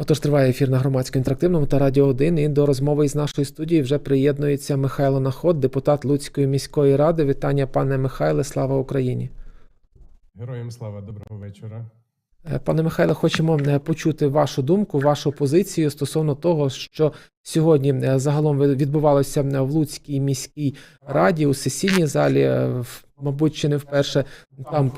Отож, триває ефір на громадсько інтерактивному та радіо 1. І до розмови із нашої студії вже приєднується Михайло Наход, депутат Луцької міської ради. Вітання, пане Михайле, слава Україні. Героям слава, доброго вечора. Е, Пане Михайле, хочемо е, почути вашу думку, вашу позицію стосовно того, що сьогодні е, загалом відбувалося е, в Луцькій міській раді у сесійній залі. Е, Мабуть, чи не вперше там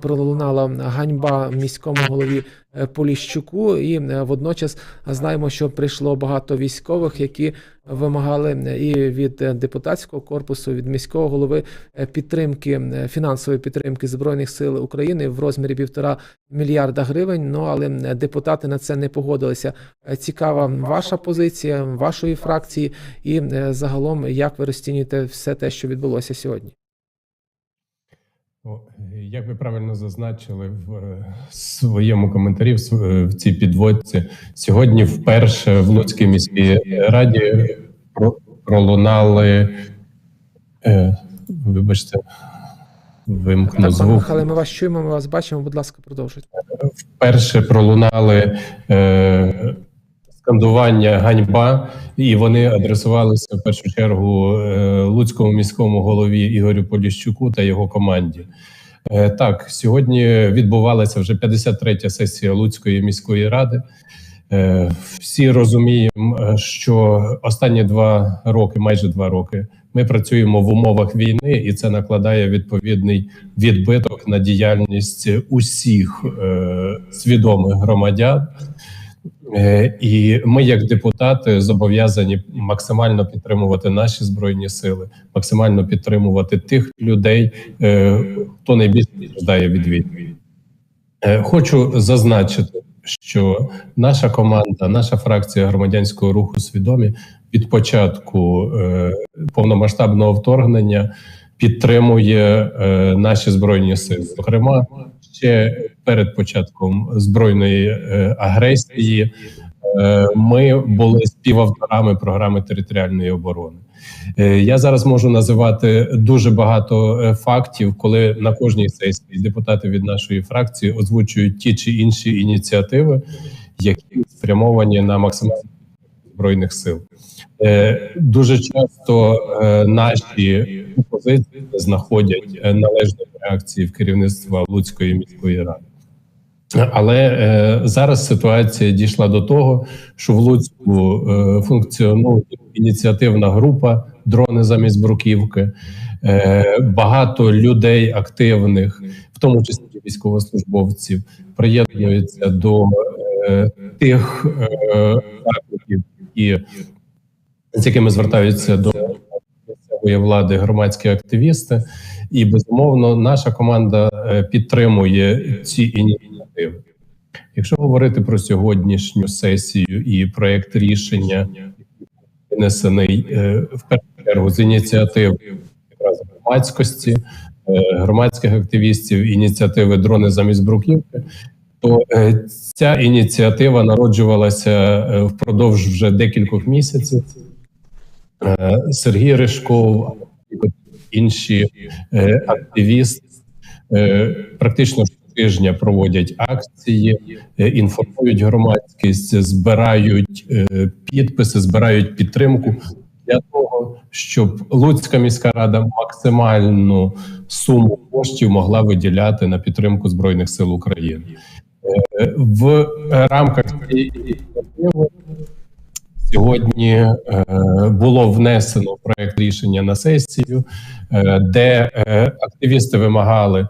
пролунала ганьба міському голові Поліщуку, і водночас знаємо, що прийшло багато військових, які вимагали і від депутатського корпусу, від міського голови підтримки фінансової підтримки збройних сил України в розмірі півтора мільярда гривень. Ну але депутати на це не погодилися. Цікава ваша позиція вашої фракції, і е, загалом як ви розцінюєте все те, що відбулося сьогодні? Як ви правильно зазначили в е, своєму коментарі в е, в цій підводці, сьогодні вперше в Луцькій міській раді пролунали. Вибачте, вимкну Так, звук. Михайле, ми вас чуємо, ми вас бачимо. Будь ласка, продовжуйте. вперше пролунали е, скандування ганьба, і вони адресувалися в першу чергу е, Луцькому міському голові Ігорю Поліщуку та його команді. Е, так, сьогодні відбувалася вже 53-я сесія Луцької міської ради. Е, всі розуміємо, що останні два роки, майже два роки, ми працюємо в умовах війни, і це накладає відповідний відбиток на діяльність усіх е, свідомих громадян. Е, І ми, як депутати, зобов'язані максимально підтримувати наші збройні сили, максимально підтримувати тих людей, е, хто найбільше страждає від війни. Е, Хочу зазначити, що наша команда, наша фракція громадянського руху свідомі від початку повномасштабного вторгнення підтримує наші збройні сили. Зокрема, ще перед початком збройної е, агресії е, ми були співавторами програми територіальної оборони. Е, Я зараз можу називати дуже багато фактів, коли на кожній сесії депутати від нашої фракції озвучують ті чи інші ініціативи, які спрямовані на максимальну збройних сил. Е, Дуже часто е, наші позиції знаходять е, належної реакції в керівництва Луцької міської ради. Але е, зараз ситуація дійшла до того, що в Луцьку е, функціонує ініціативна група дрони замість бруківки. Е, багато людей активних, в тому числі військовослужбовців, приєднуються до е, тих е, закликів, які з якими звертаються до місцевої влади громадські активісти, і безумовно наша команда е, підтримує ці ініціативи. Якщо говорити про сьогоднішню сесію і проект рішення, винесений е, в першу чергу з ініціатив якраз громадськості, е, громадських активістів, ініціативи дрони замість бруківки, то е, ця ініціатива народжувалася е, впродовж вже декількох місяців. Е, Сергій Ришков, інші активісти практично щотижня проводять акції, інформують громадськість, збирають підписи, збирають підтримку для того, щоб Луцька міська рада максимальну суму коштів могла виділяти на підтримку збройних сил України. В рамках цієї Сьогодні е, було внесено проект рішення на сесію, е, де е, активісти вимагали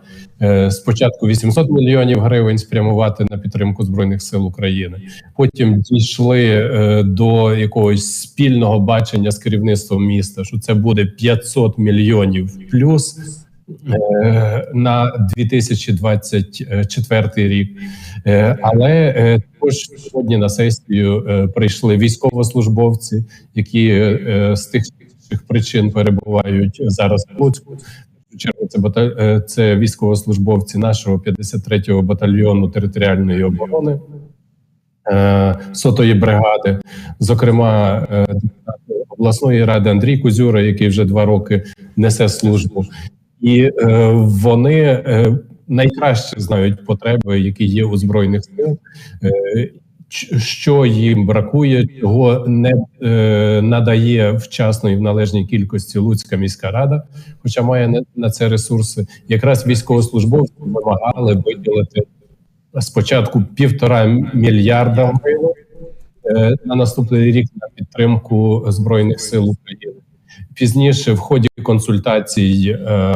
спочатку 800 мільйонів гривень спрямувати на підтримку збройних сил України. Потім дійшли до якогось спільного бачення з керівництвом міста, що це буде 500 мільйонів плюс. Е, На 2024 рік, Е, але е, також сьогодні на сесію е, прийшли військовослужбовці, які е, з тих причин перебувають зараз в Луцьку. Це бата- е, це військовослужбовці нашого 53-го батальйону територіальної оборони е, сотої бригади, зокрема е, обласної ради Андрій Кузюра, який вже два роки несе службу. І е, вони е, найкраще знають потреби, які є у збройних сил. Е, що їм бракує, чого не е, надає вчасно і в належній кількості Луцька міська рада, хоча має на, це ресурси. Якраз військовослужбовці вимагали виділити спочатку півтора мільярда гривень е, на наступний рік на підтримку збройних сил України. Пізніше, в ході консультацій, е,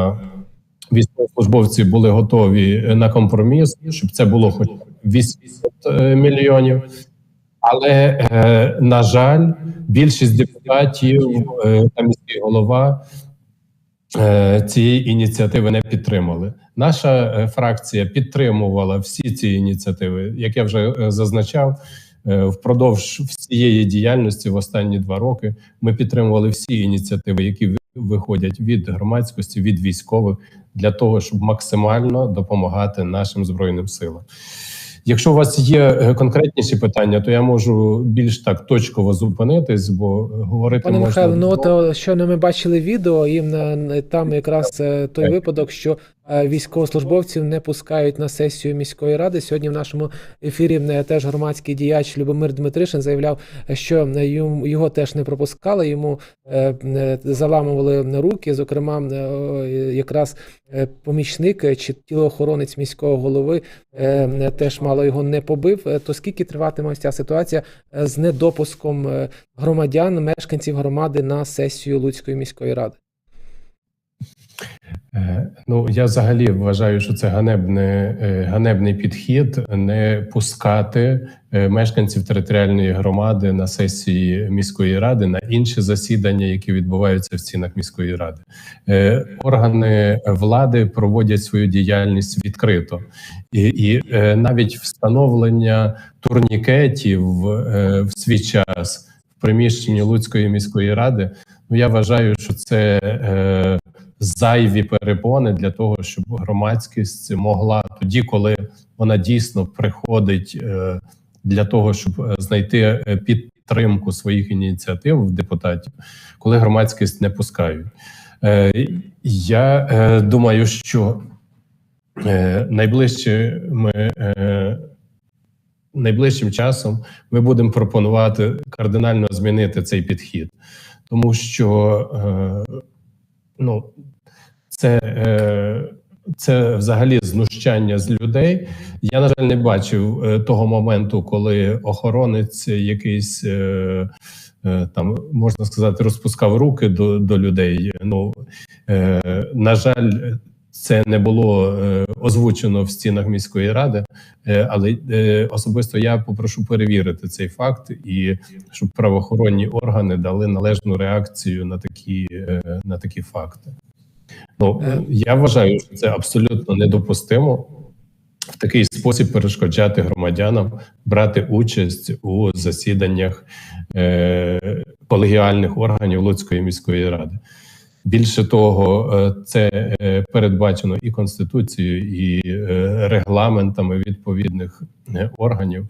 військовослужбовці були готові на компроміс, щоб це було хоч 800 е, мільйонів. Але е, на жаль, більшість депутатів та міський голова цієї ініціативи не підтримали. Наша фракція підтримувала всі ці ініціативи, як я вже зазначав. Е, Впродовж всієї діяльності в останні два роки ми підтримували всі ініціативи, які ви- виходять від громадськості, від військових, для того, щоб максимально допомагати нашим збройним силам. Якщо у вас є е, конкретніші питання, то я можу більш так точково зупинитись, бо говорити Пане можна Михайло, ну от довго. е, ми бачили відео, і там якраз той випадок, що військовослужбовців не пускають на сесію міської ради. Сьогодні в нашому ефірі е, теж громадський діяч Любомир Дмитришин заявляв, що е, його теж не пропускали, йому е, заламували руки. Зокрема, якраз помічник чи тілоохоронець міського голови теж мало його не побив. То скільки триватиме ось ця ситуація з недопуском громадян, мешканців громади на сесію Луцької міської ради? Е, Ну я взагалі вважаю, що це ганебне, е, ганебний підхід не пускати е, мешканців територіальної громади на сесії міської ради на інші засідання, які відбуваються в стінах міської ради. Органи влади проводять свою діяльність відкрито, і, і навіть встановлення турнікетів в свій час приміщенні Луцької міської ради. Ну я вважаю, що це. е, зайві перепони для того, щоб громадськість могла тоді, коли вона дійсно приходить е, для того, щоб е, знайти е, підтримку своїх ініціатив в депутатів, коли громадськість не пускають. Е, Я е, думаю, що е, найближчими. е, Найближчим часом ми будемо пропонувати кардинально змінити цей підхід, тому що е, ну, це, е, це взагалі знущання з людей. Я, на жаль, не бачив е, того моменту, коли охоронець якийсь. Е, е, Там можна сказати, розпускав руки до, до людей. Ну е, на жаль, це не було е, озвучено в стінах міської ради, е, але е, особисто я попрошу перевірити цей факт і щоб правоохоронні органи дали належну реакцію на такі, е, на такі факти. Ну я вважаю, що це абсолютно недопустимо в такий спосіб перешкоджати громадянам брати участь у засіданнях е, колегіальних органів Луцької міської ради. Більше того, е, це е, передбачено і конституцією, і е, регламентами відповідних органів.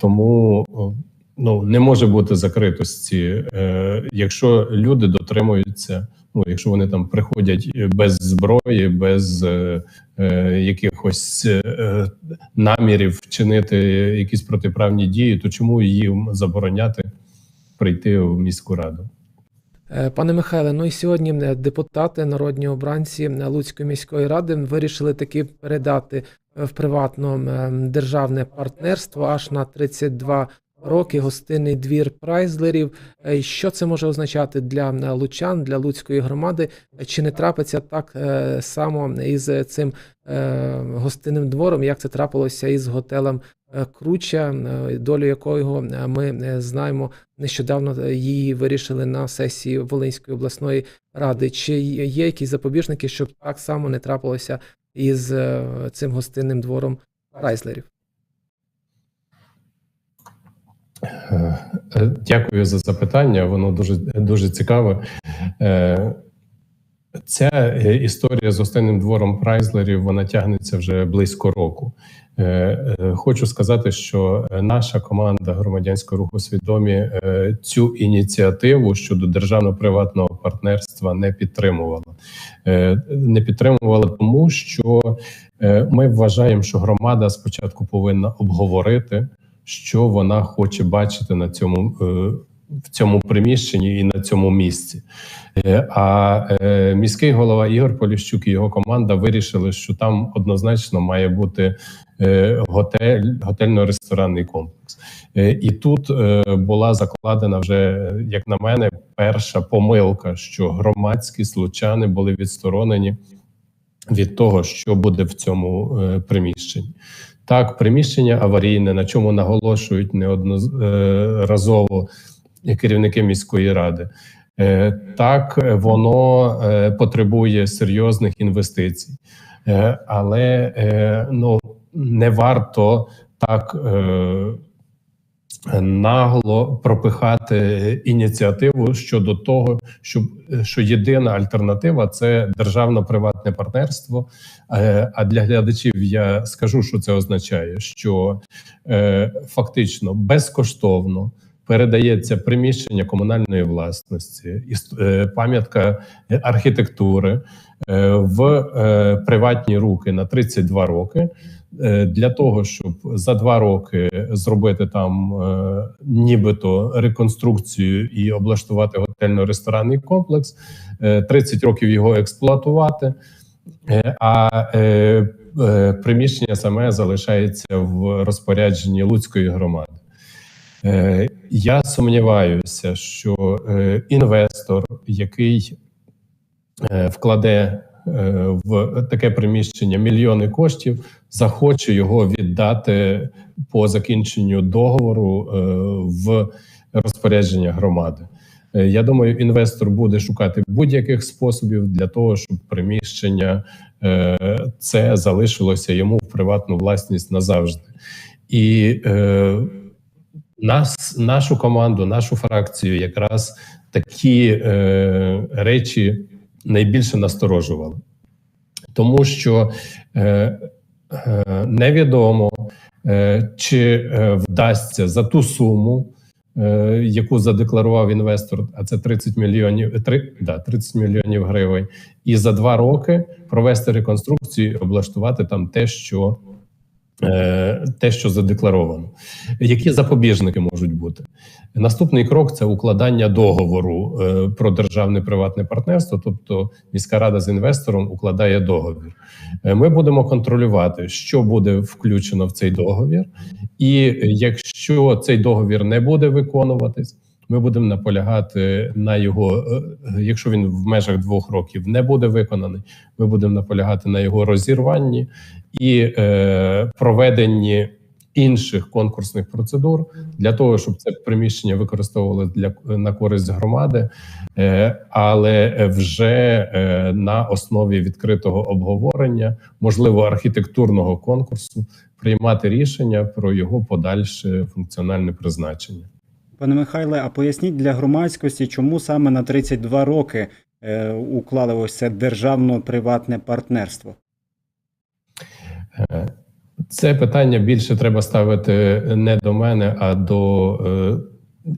Тому ну не може бути закритості, якщо люди дотримуються. Ну, якщо вони там приходять без зброї, без якихось намірів вчинити якісь протиправні дії, то чому їм забороняти прийти в міську раду? Е, Пане Михайле, ну і сьогодні е, депутати, народні обранці е, Луцької міської ради вирішили таки передати в приватно державне партнерство аж на 32 роки гостинний двір прайзлерів. Е, Що це може означати для е, лучан, для луцької громади? Чи не трапиться так е, само із цим е, гостинним двором, як це трапилося із готелем е, Круча, е, долю якого е, ми е, знаємо нещодавно е, її вирішили на сесії Волинської обласної ради. Чи є якісь запобіжники, щоб так само не трапилося із е, цим гостинним двором Райзлерів? Е, е, Дякую за запитання. Воно дуже дуже цікаве. Е, Ця е, історія з останнім двором Прайзлерів вона тягнеться вже близько року. Е, е, Хочу сказати, що е, наша команда громадянського руху свідомі е, цю ініціативу щодо державно-приватного партнерства не підтримувала. Е, Не підтримувала тому, що е, ми вважаємо, що громада спочатку повинна обговорити, що вона хоче бачити на цьому е, в цьому приміщенні і на цьому місці. Е, А е, міський голова Ігор Поліщук і його команда вирішили, що там однозначно має бути готель, готельно-ресторанний комплекс. І тут була закладена вже, як на мене, перша помилка, що громадські случани були відсторонені від того, що буде в цьому приміщенні. Так, приміщення аварійне, на чому наголошують неодноразово керівники міської ради. Е, Так, е, воно е, потребує серйозних інвестицій, Е, але е, ну не варто так е, нагло пропихати ініціативу щодо того, щоб що єдина альтернатива це державно-приватне партнерство. Е, А для глядачів я скажу, що це означає, що е, фактично безкоштовно передається приміщення комунальної власності, е, пам'ятка архітектури в приватні руки на 32 роки. Е, Для того щоб за два роки зробити там е, нібито реконструкцію і облаштувати готельно-ресторанний комплекс, е, 30 років його експлуатувати, е, а е, е, приміщення саме залишається в розпорядженні Луцької громади. Е, Я сумніваюся, що е, інвестор, який е, вкладе е, в таке приміщення мільйони коштів, захоче його віддати по закінченню договору е, в розпорядження громади. Е, Я думаю, інвестор буде шукати будь-яких способів для того, щоб приміщення е, це залишилося йому в приватну власність назавжди. І нас, нашу команду, нашу фракцію, якраз такі речі найбільше насторожували, тому що невідомо, е, чи е, вдасться за ту суму, е, яку задекларував інвестор, а це 30 мільйонів, три, да, 30 мільйонів гривень, і за два роки провести реконструкцію, і облаштувати там те, що е, те, що задекларовано. Які запобіжники можуть бути? Наступний крок це укладання договору е, про державне приватне партнерство. Тобто міська рада з інвестором укладає договір. Е, Ми будемо контролювати, що буде включено в цей договір, і якщо цей договір не буде виконуватись. Ми будемо наполягати на його, е, якщо він в межах двох років не буде виконаний, ми будемо наполягати на його розірванні і е, проведенні інших конкурсних процедур для того, щоб це приміщення використовували для на користь громади, е, але вже е, на основі відкритого обговорення, можливо, архітектурного конкурсу, приймати рішення про його подальше функціональне призначення. Пане Михайле, а поясніть для громадськості, чому саме на 32 роки е, уклали ось це державно-приватне партнерство? Е, Це питання більше треба ставити не до мене, а до е,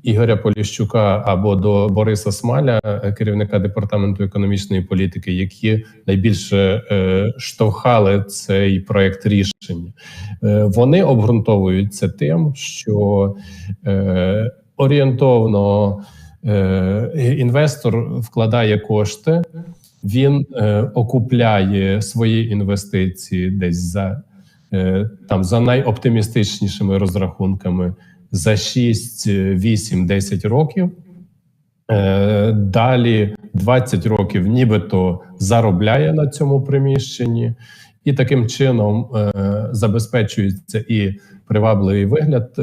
Ігоря Поліщука або до Бориса Смаля, керівника департаменту економічної політики, які найбільше штовхали цей проект рішення. Вони обґрунтовують це тим, що орієнтовно е, інвестор вкладає кошти. Він е, окупляє свої інвестиції десь за е, там за найоптимістичнішими розрахунками за 6, 8, 10 років. Далі 20 років, нібито заробляє на цьому приміщенні, і таким чином забезпечується і привабливий вигляд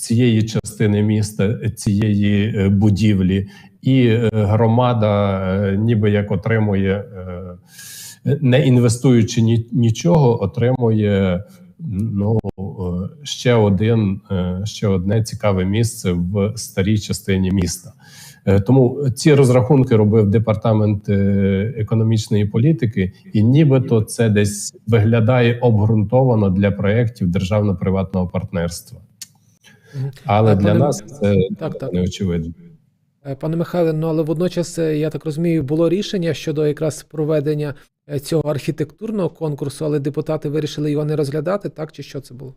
цієї частини міста, цієї е, будівлі, і е, громада, е, ніби як отримує, не інвестуючи ні, нічого, отримує ну ще один, ще одне цікаве місце в старій частині міста. Тому ці розрахунки робив департамент економічної політики, і нібито це десь виглядає обґрунтовано для проєктів державно-приватного партнерства. Але А, для пане- нас це Так, так. не очевидно. Е, Пане Михайле, ну але водночас, е, я так розумію, було рішення щодо якраз проведення е, цього архітектурного конкурсу, але депутати вирішили його не розглядати, так чи що це було?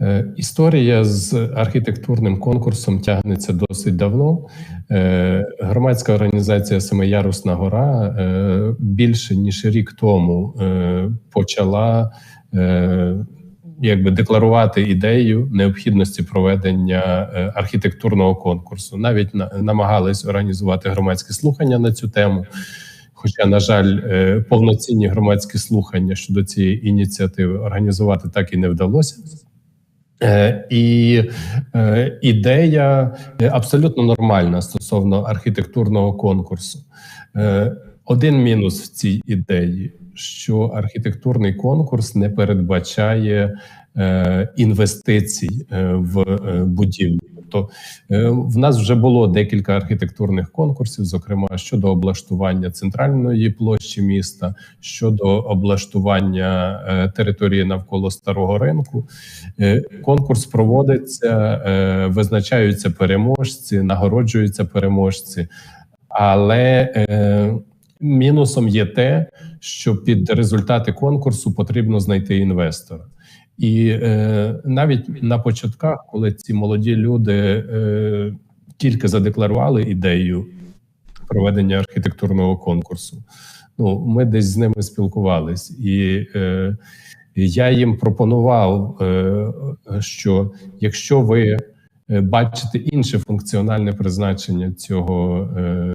Е, Історія з архітектурним конкурсом тягнеться досить давно. Е, Громадська організація Семиярусна гора е, більше ніж рік тому е, почала е, якби декларувати ідею необхідності проведення е, архітектурного конкурсу. Навіть намагались організувати громадські слухання на цю тему. Хоча, на жаль, е, повноцінні громадські слухання щодо цієї ініціативи організувати так і не вдалося. Е, І ідея абсолютно нормальна стосовно архітектурного конкурсу. Один мінус в цій ідеї, що архітектурний конкурс не передбачає е, інвестицій е, в е, будівлі. Тобто е, в нас вже було декілька архітектурних конкурсів, зокрема щодо облаштування центральної площі міста, щодо облаштування території навколо старого ринку. Конкурс проводиться, визначаються переможці, нагороджуються переможці, але мінусом є те, що під результати конкурсу потрібно знайти інвестора. І е, навіть на початках, коли ці молоді люди е, тільки задекларували ідею проведення архітектурного конкурсу, ну ми десь з ними спілкувались, і е, я їм пропонував, е, що якщо ви е, бачите інше функціональне призначення цього е,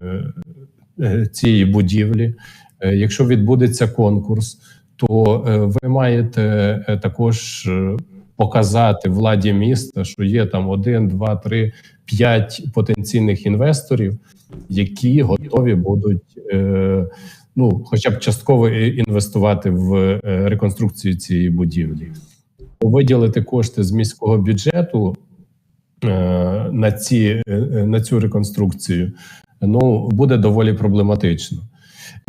цієї будівлі, е, якщо відбудеться конкурс, то е, ви маєте е, також е, показати владі міста, що є там один, два, три, п'ять потенційних інвесторів, які готові будуть. Е, Ну, хоча б частково інвестувати в е, реконструкцію цієї будівлі, виділити кошти з міського бюджету е, на ці е, на цю реконструкцію, ну буде доволі проблематично.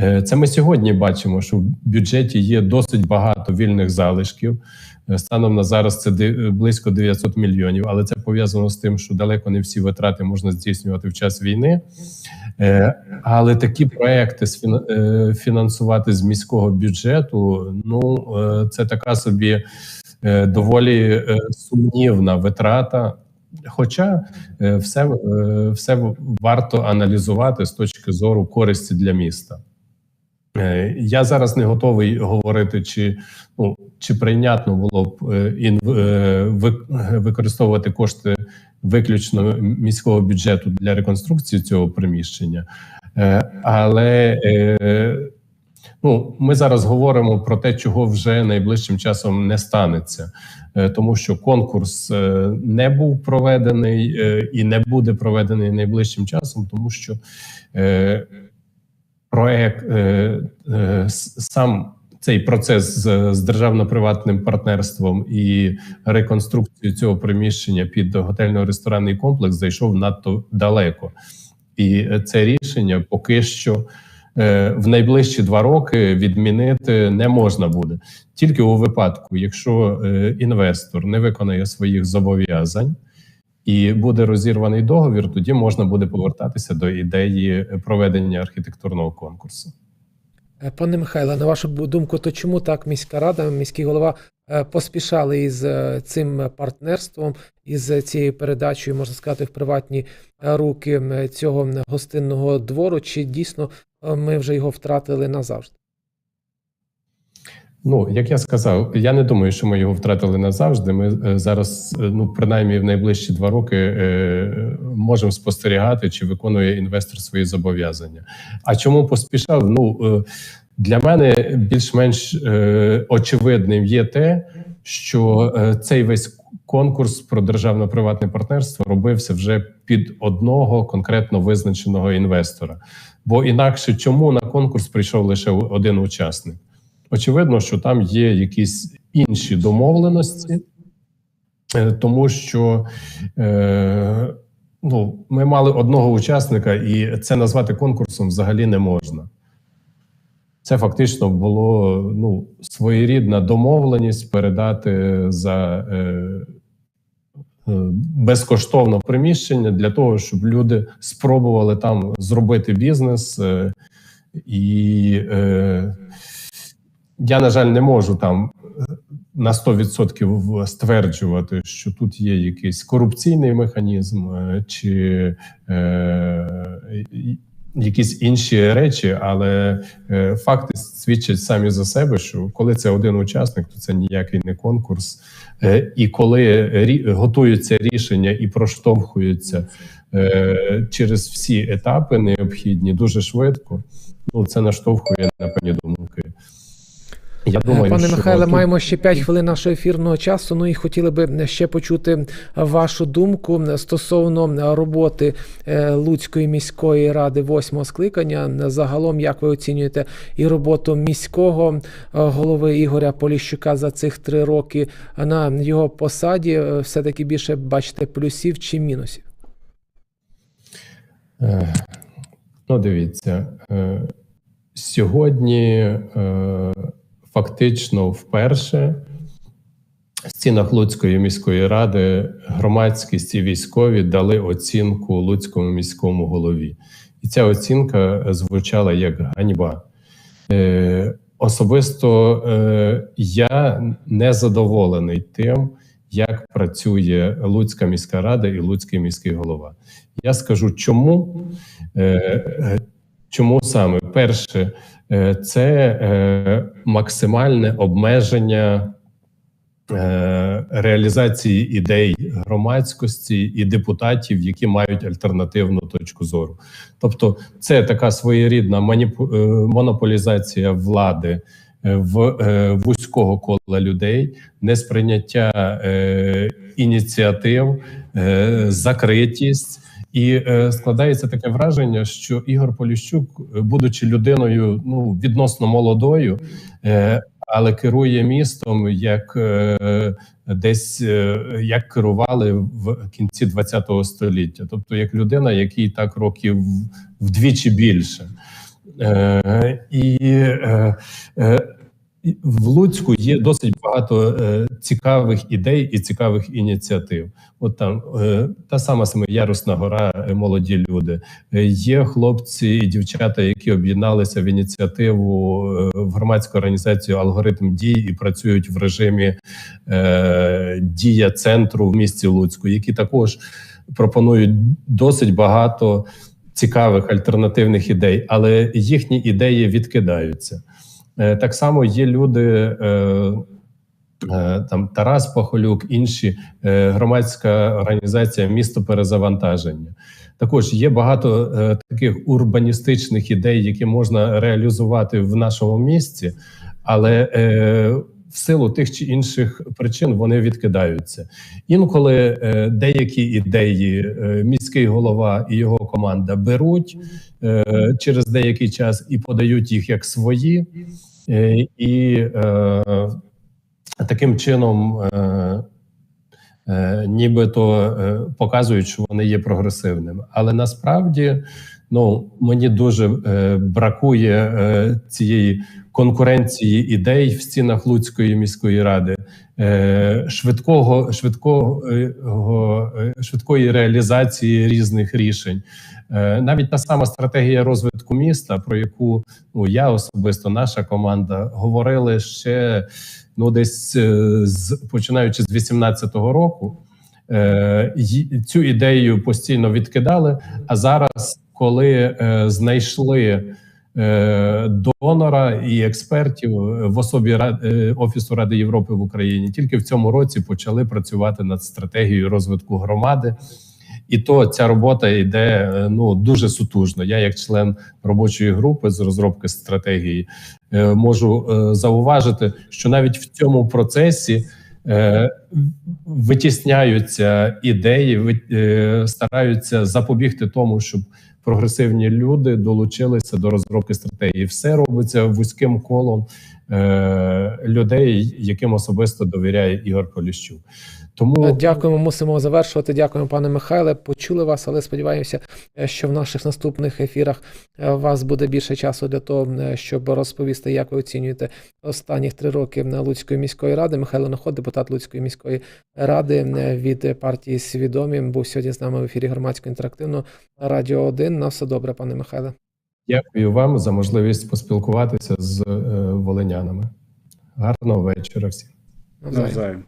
Е, Це ми сьогодні бачимо, що в бюджеті є досить багато вільних залишків. Е, Станом на зараз це близько 900 мільйонів, але це пов'язано з тим, що далеко не всі витрати можна здійснювати в час війни. Е, Але такі проекти е, фінансувати з міського бюджету, ну е, це така собі е, доволі е, сумнівна витрата. Хоча е, все, е, все варто аналізувати з точки зору користі для міста. Е, Я зараз не готовий говорити, чи ну чи прийнятно було б використовувати кошти виключно міського бюджету для реконструкції цього приміщення, але ну ми зараз говоримо про те, чого вже найближчим часом не станеться, Е, тому що конкурс е, не був проведений е, і не буде проведений найближчим часом, тому що проект сам цей процес з, з державно-приватним партнерством і реконструкцією цього приміщення під готельно-ресторанний комплекс зайшов надто далеко, і це рішення поки що. Е, В найближчі два роки відмінити не можна буде тільки у випадку, якщо е, інвестор не виконає своїх зобов'язань і буде розірваний договір, тоді можна буде повертатися до ідеї проведення архітектурного конкурсу. Е, Пане Михайло, на вашу думку, то чому так міська рада, міський голова е, поспішали із е, цим партнерством, із цією передачею, можна сказати, в приватні руки цього гостинного двору? Чи дійсно ми вже його втратили назавжди? Ну, як я сказав, я не думаю, що ми його втратили назавжди. Ми е, зараз, е, ну принаймні, в найближчі два роки е, можемо спостерігати, чи виконує інвестор свої зобов'язання. А чому поспішав? Ну для мене більш-менш очевидним є те, що цей весь конкурс про державно-приватне партнерство робився вже під одного конкретно визначеного інвестора. Бо інакше чому на конкурс прийшов лише один учасник? Очевидно, що там є якісь інші домовленості, е, тому що е, ну, ми мали одного учасника, і це назвати конкурсом взагалі не можна. Це фактично було ну, своєрідна домовленість передати за е, е, безкоштовно приміщення для того, щоб люди спробували там зробити бізнес. Е, і е, я, на жаль, не можу там на 100% стверджувати, що тут є якийсь корупційний механізм е, чи е, якісь інші речі, але е, факти свідчать самі за себе, що коли це один учасник, то це ніякий не конкурс. Е, і коли готуються рішення і проштовхуються через всі етапи необхідні дуже швидко, ну це наштовхує на певні думки. Я думаю, Пане що Михайле, тут- маємо ще 5 хвилин нашого ефірного часу. Ну і хотіли би ще почути вашу думку стосовно роботи е, Луцької міської ради восьмого скликання. Загалом, як ви оцінюєте і роботу міського е, голови Ігоря Поліщука за цих три роки на його посаді? Е, Все таки більше бачите плюсів чи мінусів? Ну, дивіться, сьогодні фактично вперше в стінах Луцької міської ради громадськість і військові дали оцінку Луцькому міському голові. І ця оцінка звучала як ганьба. Е, Особисто е, я не задоволений тим, як працює Луцька міська рада і Луцький міський голова. Я скажу, чому. Чому саме перше, е, це е, максимальне обмеження е, реалізації ідей громадськості і депутатів, які мають альтернативну точку зору. Тобто, це така своєрідна монополізація влади в вузького кола людей, несприйняття ініціатив, закритість. І е, складається таке враження, що Ігор Поліщук, е, будучи людиною ну відносно молодою, е, але керує містом як десь як керували в кінці ХХ століття, тобто як людина, якій так років вдвічі більше. Е, і е, в Луцьку є досить багато е, цікавих ідей і цікавих ініціатив. От там е, та сама Семиярусна гора, е, молоді люди. Е, є хлопці і дівчата, які об'єдналися в ініціативу е, в громадську організацію Алгоритм дій і працюють в режимі е, дія центру в місті Луцьку, які також пропонують досить багато цікавих альтернативних ідей, але їхні ідеї відкидаються. Е, Так само є люди, е, е, там Тарас Пахолюк, інші громадська організація місто перезавантаження. Також є багато таких урбаністичних ідей, які можна реалізувати в нашому місті, але в силу тих чи інших причин вони відкидаються. Інколи е, деякі ідеї е, міський голова і його команда беруть е, через деякий час і подають їх як свої, і таким чином. Нібито показують, що вони є прогресивними, але насправді ну мені дуже бракує цієї конкуренції ідей в стінах Луцької міської ради, е, швидкого, швидкого е, швидкої реалізації різних рішень. Е, Навіть та сама стратегія розвитку міста, про яку ну я особисто, наша команда говорили ще ну десь з починаючи з 18-го року. Цю ідею постійно відкидали. А зараз, коли знайшли донора і експертів в особі е, Офісу Ради Європи в Україні, тільки в цьому році почали працювати над стратегією розвитку громади. І то ця робота йде е, ну дуже сутужно. Я, як член робочої групи з розробки стратегії, е, можу е, зауважити, що навіть в цьому процесі е, витісняються ідеї, е, стараються запобігти тому, щоб прогресивні люди долучилися до розробки стратегії. Все робиться вузьким колом е, людей, яким особисто довіряє Ігор Поліщук. Тому Дякуємо, мусимо завершувати. Дякуємо, пане Михайле. Почули вас, але сподіваємося, е, що в наших наступних ефірах е, у вас буде більше часу для того, е, щоб розповісти, як ви оцінюєте останніх три роки на Луцької міської ради. Михайло Наход, депутат Луцької міської ради е, від партії Свідомі, був сьогодні з нами в ефірі громадського інтерактивного радіо 1. На все добре, пане Михайле. дякую вам за можливість поспілкуватися з е, волинянами. Гарного вечора всім. Навзаєм. Навзаєм.